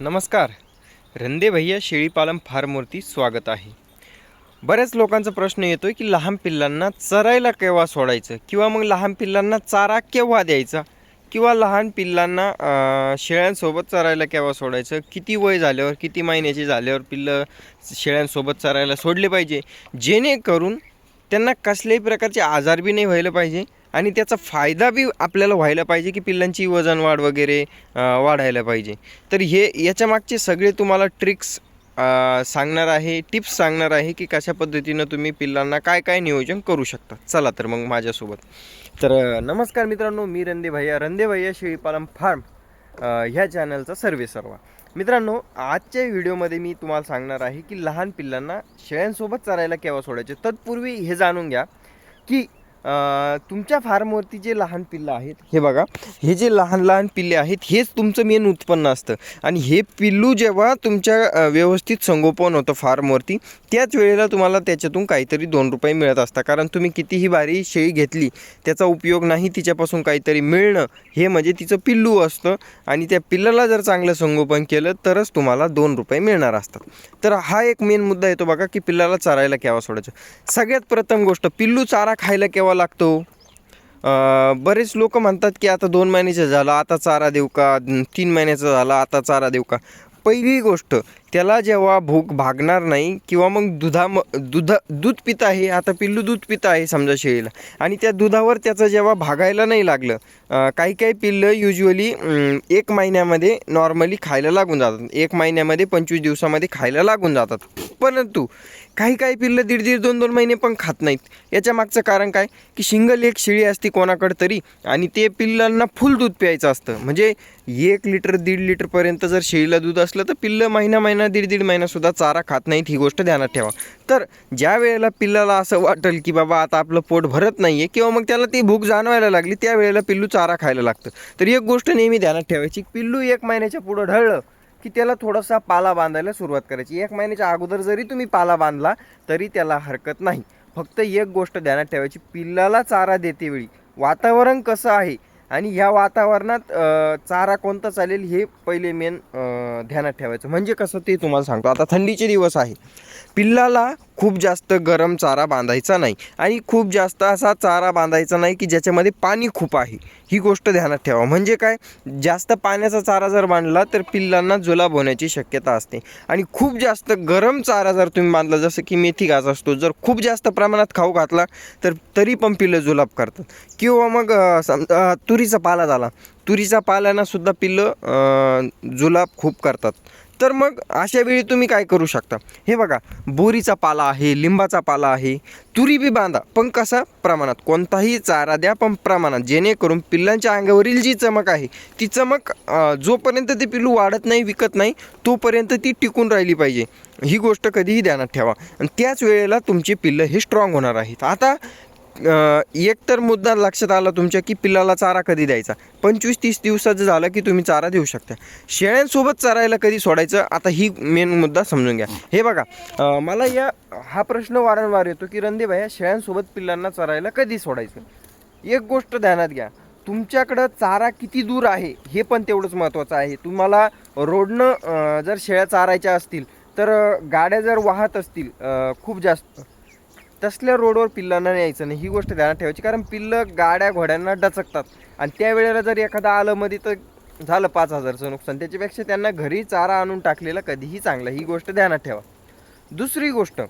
नमस्कार. रंदे भैया शेळीपालन फार्मवरती स्वागत आहे. बऱ्याच लोकांचा प्रश्न येतो आहे की लहान पिल्लांना चरायला केव्हा सोडायचं? किंवा मग लहान पिल्लांना चारा केव्हा द्यायचा? किंवा लहान पिल्लांना शेळ्यांसोबत चरायला केव्हा सोडायचं? किती वय झाल्यावर किती महिन्याचे झाल्यावर पिल्लं शेळ्यांसोबत चरायला सोडले पाहिजे? जेणेकरून त्यांना कसल्याही प्रकारचे आजार बी नाही व्हायला पाहिजे. आणि त्याचा फायदा बी आपल्याला व्हायला पाहिजे की पिल्लांची वजन वाढ वगैरे वाढायला पाहिजे. तर हे याच्या मागचे सगळे तुम्हाला ट्रिक्स सांगणार आहे टिप्स सांगणार आहे की कशा पद्धतीनं तुम्ही पिल्लांना काय काय नियोजन करू शकता. चला तर मग माझ्यासोबत. तर नमस्कार मित्रांनो मी रंदे भैया. रंदे भैया शेळीपालन फार्म ह्या चॅनलचा सर्वे सर्वा. मित्रांनो आजच्या व्हिडिओमध्ये मी तुम्हाला सांगणार आहे की लहान पिल्लांना शेळ्यांसोबत चरायला केव्हा सोडायचे. तत्पूर्वी हे जाणून घ्या की तुमच्या फार्मवरती जे लहान पिल्लं आहेत हे बघा हे जे लहान लहान पिल्ले आहेत हेच तुमचं मेन उत्पन्न असतं. आणि हे पिल्लू जेव्हा तुमच्या व्यवस्थित संगोपन होतं फार्मवरती त्याच वेळेला तुम्हाला त्याच्यातून काहीतरी दोन रुपये मिळत असतात. कारण तुम्ही कितीही भारी शेळी घेतली त्याचा उपयोग नाही तिच्यापासून काहीतरी मिळणं हे म्हणजे तिचं पिल्लू असतं. आणि त्या पिल्लाला जर चांगलं संगोपन केलं तरच तुम्हाला दोन रुपये मिळणार असतात. तर हा एक मेन मुद्दा येतो बघा की पिल्लाला चारायला केव्हा सोडायचं? सगळ्यात प्रथम गोष्ट पिल्लू चारा खायला केव्हा लागतो. बरेच लोक म्हणतात की आता दोन महिन्याचं झालं आता चारा देऊ का? तीन महिन्याचं झालं आता चारा देऊ का? पहिली गोष्ट त्याला जेव्हा भूक भागणार नाही किंवा मग दुधा दुधा दूध पित आहे आता पिल्लू दूध पित आहे समजा शेळीला आणि त्या दुधावर त्याचं जेव्हा भागायला नाही लागलं काही काही पिल्लं युजली एक महिन्यामध्ये नॉर्मली खायला लागून जातात. एक महिन्यामध्ये पंचवीस दिवसामध्ये खायला लागून जातात. परंतु काही काही पिल्लं दीड दीड दोन दोन महिने पण खात नाहीत. याच्या मागचं कारण काय? की शिंगल एक शेळी असती कोणाकडं तरी आणि ते पिल्लांना फुल दूध प्यायचं असतं. म्हणजे एक लिटर दीड लिटरपर्यंत जर शेळीला दूध असलं तर पिल्लं महिना महिना दीड दीड महिनासुद्धा चारा खात नाहीत ही गोष्ट ध्यानात ठेवा. तर ज्या वेळेला पिल्लाला असं वाटेल की बाबा आता आपलं पोट भरत नाही आहे किंवा मग त्याला ती भूक जाणवायला लागली त्यावेळेला पिल्लू चारा खायला लागतं. तर एक गोष्ट नेहमी ध्यानात ठेवायची पिल्लू एक महिन्याच्या पुढं ढळलं की त्याला थोडासा पाला बांधायला सुरुवात करायची. एक महिन्याच्या अगोदर जरी तुम्ही पाला बांधला तरी त्याला हरकत नाही. फक्त एक गोष्ट ध्यानात ठेवायची पिल्लाला चारा देते वेळी वातावरण कसं आहे आणि ह्या वातावरणात चारा कोणता चालेल हे पहिले मेन ध्यानात ठेवायचं. म्हणजे कसं ते तुम्हाला सांगतो. आता थंडीचे दिवस आहे. पिल्लाला खूप जास्त गरम चारा बांधायचा नाही. आणि खूप जास्त असा चारा बांधायचा नाही की ज्याच्यामध्ये पाणी खूप आहे. ही गोष्ट ध्यानात ठेवा. म्हणजे काय? जास्त पाण्याचा चारा जर बांधला तर पिल्लांना जुलाब होण्याची शक्यता असते. आणि खूप जास्त गरम चारा जर तुम्ही बांधला जसं की मेथी घास असतो जर खूप जास्त प्रमाणात खाऊ घातला तर तरी पण पिल्लं जुलाब करतात. किंवा मग समजा तुरीचा पाला झाला. तुरीच्या पाल्यानं सुद्धा पिल्लं जुलाब खूप करतात. तर मग अशा वेळी तुम्ही काय करू शकता? हे बघा बोरीचा पाला आहे लिंबाचा पाला आहे तुरी बी बांधा. पण कसा? प्रमाणात. कोणताही चारा द्या पण प्रमाणात. जेणेकरून पिल्लांच्या अंगावरील जी चमक आहे ती चमक जोपर्यंत ते पिल्लू वाढत नाही विकत नाही तोपर्यंत ती टिकून राहिली पाहिजे. ही गोष्ट कधीही ध्यानात ठेवा. आणि त्याच वेळेला तुमची पिल्लं हे स्ट्रॉंग होणार आहेत. आता एक तर मुद्दा लक्षात आला तुमच्या की पिल्लाला चारा कधी द्यायचा? पंचवीस तीस दिवसाचं झालं की तुम्ही चारा देऊ शकता. शेळ्यांसोबत चरायला कधी सोडायचं? आता ही मेन मुद्दा समजून घ्या. हे बघा मला या हा प्रश्न वारंवार येतो की रणदे या शेळ्यांसोबत पिल्लांना चरायला कधी सोडायचं? एक गोष्ट ध्यानात घ्या. तुमच्याकडं चारा किती दूर आहे हे पण तेवढंच महत्त्वाचं आहे. तुम्हाला रोडनं जर शेळ्या चारायच्या असतील तर गाड्या जर वाहत असतील खूप जास्त तसल्या रोडवर पिल्लांना न्यायचं नाही. ही गोष्ट ध्यानात ठेवायची. कारण पिल्लं गाड्या घोड्यांना डचकतात. आणि त्यावेळेला जर एखादा आलं मध्ये तर झालं पाच हजारचं नुकसान. त्याच्यापेक्षा त्यांना घरी चारा आणून टाकलेला कधीही चांगला. ही गोष्ट ध्यानात ठेवा. दुसरी गोष्ट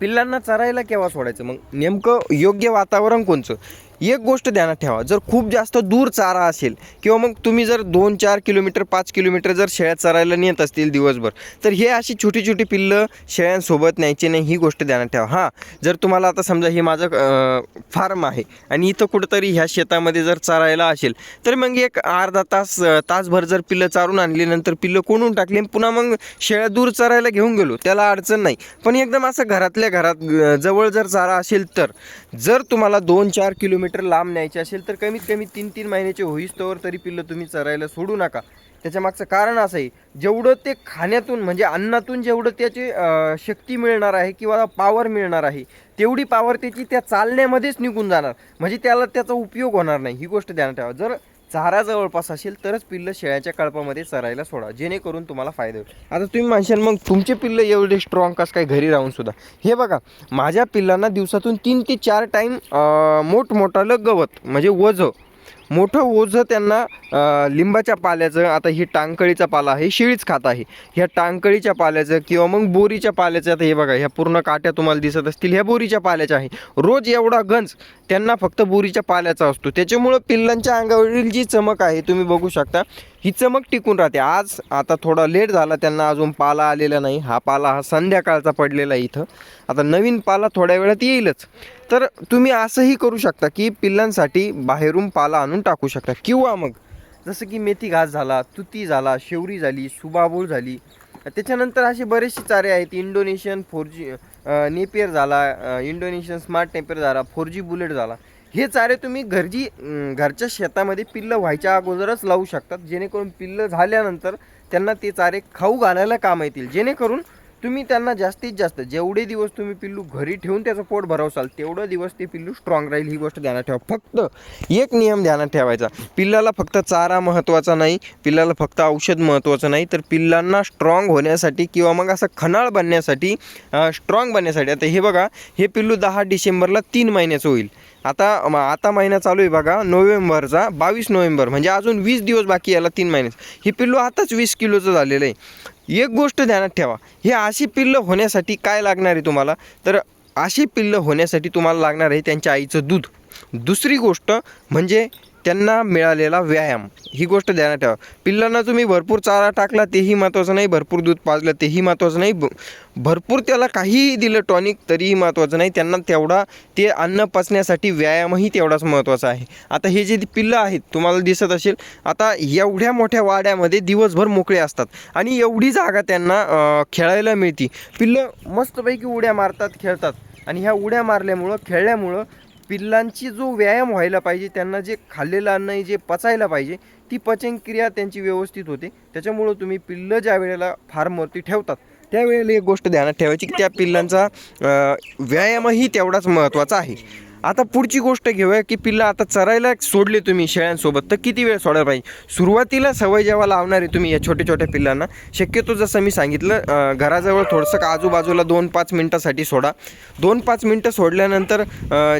पिल्लांना चरायला केव्हा सोडायचं? मग नेमकं योग्य वातावरण कोणचं? एक गोष्ट ध्यानात ठेवा. जर खूप जास्त दूर चारा असेल किंवा मग तुम्ही जर दोन चार किलोमीटर पाच किलोमीटर जर शेळ्या चरायला नेत असतील दिवसभर तर हे अशी छोटी छोटी पिल्लं शेळ्यांसोबत न्यायची नाही ही गोष्ट ध्यानात ठेवा. हां जर तुम्हाला आता समजा हे माझं फार्म आहे आणि इथं कुठंतरी ह्या शेतामध्ये जर चरायला असेल तर मग एक अर्धा तास तासभर जर पिल्लं चारून आणली नंतर पिल्लं कोणून टाकली पुन्हा मग शेळ्या दूर चरायला घेऊन गेलो त्याला अडचण नाही. पण एकदम असं घरातल्या घरात जवळ जर चारा असेल तर जर तुम्हाला दोन चार किलोमीटर लांब न्यायचे असेल तर कमीत कमी तीन तीन महिन्याचे होईस्तोवर तरी पिल्लं तुम्ही चरायला सोडू नका. त्याच्या मागचं कारण असं आहे जेवढं ते खाण्यातून म्हणजे अन्नातून जेवढं त्याची शक्ती मिळणार आहे किंवा पॉवर मिळणार आहे तेवढी पॉवर त्याची त्या चालण्यामध्येच निघून जाणार. म्हणजे त्याला त्याचा उपयोग होणार नाही. ही गोष्ट ध्यानात ठेवा. जर चारा जवळपास असेल तरच पिल्लं शेळ्याच्या कळपामध्ये चरायला सोडा. जेणेकरून तुम्हाला फायदा होईल. आता तुम्ही म्हणशाल मग तुमचे पिल्लं एवढे स्ट्रॉंग कसं काय घरी राहून सुद्धा? हे बघा माझ्या पिल्लांना दिवसातून तीन ते चार टाईम मोठमोठालं गवत म्हणजे वजं मोठं ओझं त्यांना लिंबाच्या पाल्याचं आता ही टांगकळीचा पाला आहे शिळीच खात आहे. ह्या टांगकळीच्या पाल्याचं किंवा मग बोरीच्या पाल्याचं आता हे बघा ह्या पूर्ण काट्या तुम्हाला दिसत असतील ह्या बोरीच्या पाल्याच्या आहे. रोज एवढा गंज त्यांना फक्त बोरीच्या पाल्याचा असतो. त्याच्यामुळं पिल्लांच्या अंगावरील जी चमक आहे तुम्ही बघू शकता ही चमक टिकून राहते. आज आता थोडा लेट झाला त्यांना अजून पाला आलेला नाही. हा पाला हा संध्याकाळचा पडलेला आहे इथं. आता नवीन पाला थोड्या वेळात येईलच. तर तुम्ही असंही करू शकता की पिल्लांसाठी बाहेरून पाला आणून टाकू शकता. किंवा मग जसं की मेथी घास झाला तुती झाला शेवरी झाली सुबाबूळ झाली. त्याच्यानंतर असे बरेचसे चारे आहेत. इंडोनेशियन फोर जी नेपियर झाला इंडोनेशियन स्मार्ट नेपियर झाला फोर जी बुलेट झाला. हे चारे तुम्ही घरजी घरच्या शेतामध्ये पिल्लं व्हायच्या अगोदरच लावू शकतात. जेणेकरून पिल्लं झाल्यानंतर त्यांना ते चारे खाऊ घालायला काम येतील. जेणेकरून तुम्ही त्यांना जास्तीत जास्त जेवढे दिवस तुम्ही पिल्लू घरी ठेवून त्याचं पोट भरवसाल तेवढं दिवस ते पिल्लू स्ट्रॉंग राहील ही गोष्ट ध्यानात ठेवा. फक्त एक नियम ध्यानात ठेवायचा. पिल्लाला फक्त चारा महत्त्वाचा नाही पिल्लाला फक्त औषध महत्त्वाचं नाही तर पिल्लांना स्ट्रॉंग होण्यासाठी किंवा मग असं खनाळ बनण्यासाठी स्ट्रॉंग बनण्यासाठी आता हे बघा हे पिल्लू दहा डिसेंबरला तीन महिन्याचं होईल. आता आता महिना चालू आहे बघा नोव्हेंबरचा बावीस नोव्हेंबर म्हणजे अजून वीस दिवस बाकी याला तीन महिन्यात हे पिल्लू आताच वीस किलोचं झालेलं आहे. एक गोष्ट ध्यानात ठेवा. हे अशी पिल्लं होण्यासाठी काय लागणार आहे तुम्हाला? तर अशी पिल्लं होण्यासाठी तुम्हाला लागणार आहे त्यांच्या आईचं दूध. दुसरी गोष्ट म्हणजे त्यांना मिळालेला व्यायाम. ही गोष्ट ध्यानात ठेवा. पिल्लांना तुम्ही भरपूर चारा टाकला तेही महत्त्वाचं नाही. भरपूर दूध पाजलं तेही महत्त्वाचं नाही. भरपूर त्याला काहीही दिलं टॉनिक तरीही महत्त्वाचं नाही. त्यांना तेवढा ते अन्न पचण्यासाठी व्यायामही तेवढाच महत्त्वाचा आहे. आता हे जे पिल्लं आहेत तुम्हाला दिसत असेल आता एवढ्या मोठ्या वाड्यामध्ये दिवसभर मोकळे असतात. आणि एवढी जागा त्यांना खेळायला मिळते. पिल्लं मस्तपैकी उड्या मारतात खेळतात. आणि ह्या उड्या मारल्यामुळं खेळल्यामुळं पिल्लांची जो व्यायाम व्हायला पाहिजे त्यांना जे खाल्लेलं अन्न आहे जे पचायला पाहिजे ती पचनक्रिया त्यांची व्यवस्थित होते. त्याच्यामुळं तुम्ही पिल्लं ज्या वेळेला फार्मवरती ठेवतात त्यावेळेला एक गोष्ट ध्यानात ठेवायची की त्या पिल्लांचा व्यायामही तेवढाच महत्त्वाचा आहे. आता पुढची गोष्ट घेऊया की पिल्लं आता चरायला सोडले तुम्ही शेळ्यांसोबत. तर किती वेळ सोडायला पाहिजे? सुरुवातीला सवय जेव्हा लावणार आहे तुम्ही या छोट्या छोट्या पिल्लांना शक्यतो जसं मी सांगितलं घराजवळ थोडंसं आजूबाजूला दोन पाच मिनटासाठी सोडा. दोन पाच मिनटं सोडल्यानंतर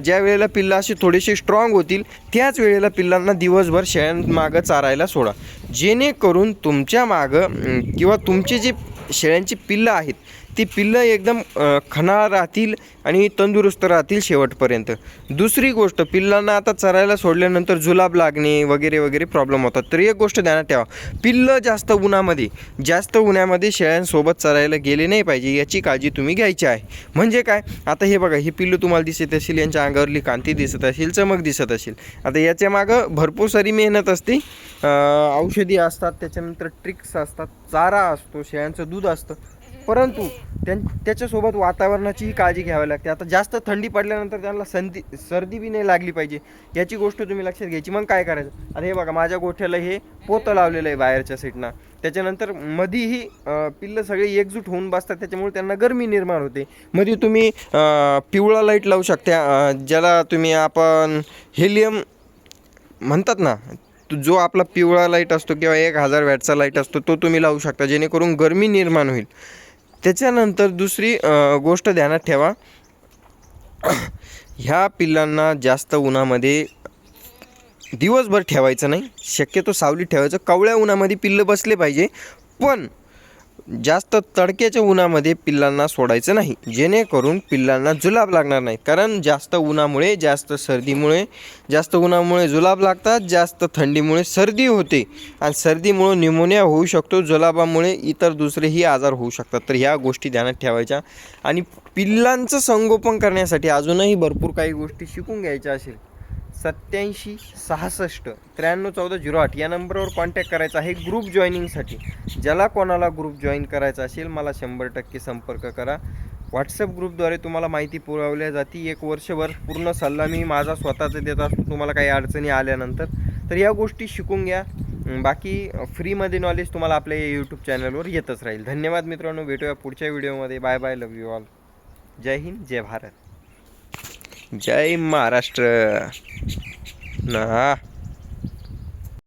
ज्या वेळेला पिल्लं अशी थोडीशी स्ट्रॉंग होतील त्याच वेळेला पिल्लांना दिवसभर शेळ्यांमागं चारायला सोडा. जेणेकरून तुमच्या मागं किंवा तुमचे जे शेळ्यांची पिल्लं आहेत ती पिल्लं एकदम खणा खनाळ राहतील आणि तंदुरुस्त राहतील शेवटपर्यंत. दुसरी गोष्ट पिल्लांना आता चरायला सोडल्यानंतर जुलाब लागणे वगैरे वगैरे प्रॉब्लेम होतात. तर एक गोष्ट ध्यानात ठेवा. पिल्लं जास्त उन्हामध्ये जास्त उन्हामध्ये शेळ्यांसोबत चरायला गेले नाही पाहिजे याची काळजी तुम्ही घ्यायची आहे. म्हणजे काय? आता हे बघा हे पिल्लं तुम्हाला दिसत असेल यांच्या अंगावरली कांती दिसत असेल चमक दिसत असेल. आता याच्या मागं भरपूर सारी मेहनत असते. औषधी असतात त्याच्यानंतर ट्रिक्स असतात चारा असतो शेळ्यांचं दूध असतं. परंतु त्यां त्याच्यासोबत वातावरणाचीही काळजी घ्यावी लागते. आता जास्त थंडी पडल्यानंतर त्यांना संधी सर्दी बी नाही लागली पाहिजे. याची गोष्ट तुम्ही लक्षात घ्यायची. मग काय करायचं? आता हे बघा माझ्या गोठ्याला हे पोतं लावलेलं आहे बाहेरच्या सीटना त्याच्यानंतर मधीही पिल्लं सगळे एकजूट होऊन बसतात. त्याच्यामुळे त्यांना गरमी निर्माण होते. मध्ये तुम्ही पिवळा लाइट लावू शकता. ज्याला तुम्ही आपण हेलियम म्हणतात ना तो जो आपला पिवळा लाइट असतो किंवा एक हजार वॅटचा लाइट असतो तो तुम्ही लावू शकता. जेणेकरून गरमी निर्माण होईल. त्याच्यानंतर दुसरी गोष्ट ध्यानात ठेवा. ह्या पिल्लांना जास्त उन्हामध्ये दिवसभर ठेवायचं नाही. शक्यतो सावलीत ठेवायचं. कवळ्या उन्हामध्ये पिल्लं बसले पाहिजे. पण जास्त तडक्याच्या उन्हामध्ये पिल्लांना सोडायचं नाही. जेणेकरून पिल्लांना जुलाब लागणार नाही. कारण जास्त उन्हामुळे जास्त सर्दीमुळे जास्त उन्हामुळे जुलाब लागतात जास्त थंडीमुळे सर्दी होते. आणि सर्दीमुळे न्यूमोनिया होऊ शकतो जुलाबामुळे इतर दुसरेही आजार होऊ शकतात. तर ह्या गोष्टी ध्यानात ठेवायच्या. आणि पिल्लांचं संगोपन करण्यासाठी अजूनही भरपूर काही गोष्टी शिकून घ्यायच्या असेल. सत्याऐंशी सहासष्ट त्र्याण्णव चौदा झिरो आठ या नंबरवर कॉन्टॅक्ट करायचा आहे ग्रुप जॉईनिंगसाठी ज्याला कोणाला ग्रुप जॉईन करायचा असेल मला शंभर टक्के संपर्क करा. व्हॉट्सअप ग्रुपद्वारे तुम्हाला माहिती पुरवल्या जाते. एक वर्षभर पूर्ण सल्ला मी माझा स्वतःचा देत असतो. तुम्हाला काही अडचणी आल्यानंतर. तर या गोष्टी शिकून घ्या. बाकी फ्रीमध्ये नॉलेज तुम्हाला आपल्या यूट्यूब चॅनलवर येतच राहील. धन्यवाद मित्रांनो. भेटूया पुढच्या व्हिडिओमध्ये bye bye love you all जय हिंद. जय भारत. जय महाराष्ट्र ना